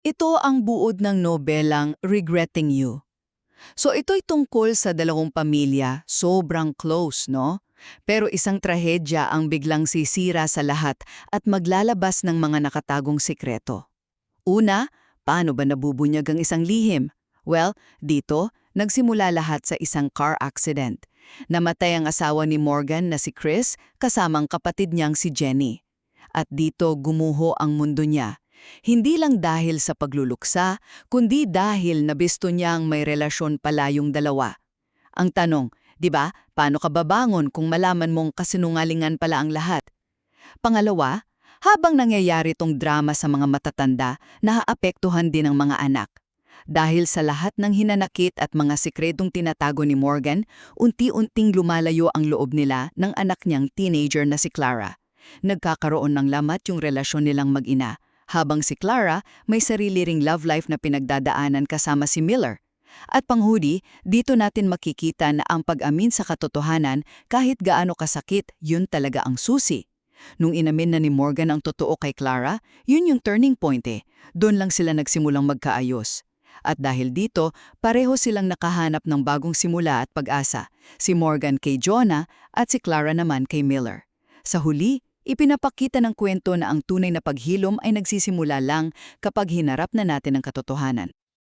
Ito ang buod ng nobelang Regretting You. So ito'y tungkol sa dalawang pamilya, sobrang close, no? Pero isang trahedya ang biglang sisira sa lahat at maglalabas ng mga nakatagong sikreto. Una, paano ba nabubunyag ang isang lihim? Well, dito, nagsimula lahat sa isang car accident. Namatay ang asawa ni Morgan na si Chris kasamang kapatid niyang si Jenny. At dito gumuho ang mundo niya. Hindi lang dahil sa pagluluksa, kundi dahil nabisto niyang may relasyon pala yung dalawa. Ang tanong, di ba, paano ka babangon kung malaman mong kasinungalingan pala ang lahat? Pangalawa, habang nangyayari tong drama sa mga matatanda, naaapektuhan din ang mga anak. Dahil sa lahat ng hinanakit at mga sikretong tinatago ni Morgan, unti-unting lumalayo ang loob nila ng anak niyang teenager na si Clara. Nagkakaroon ng lamat yung relasyon nilang mag-ina, habang si Clara may sarili ring love life na pinagdadaanan kasama si Miller. At panghudi, dito natin makikita na ang pag-amin sa katotohanan kahit gaano kasakit, yun talaga ang susi. Nung inamin na ni Morgan ang totoo kay Clara, yun yung turning point eh. Doon lang sila nagsimulang magkaayos. At dahil dito, pareho silang nakahanap ng bagong simula at pag-asa, si Morgan kay Jonah at si Clara naman kay Miller. Sa huli, ipinapakita ng kwento na ang tunay na paghilom ay nagsisimula lang kapag hinarap na natin ang katotohanan.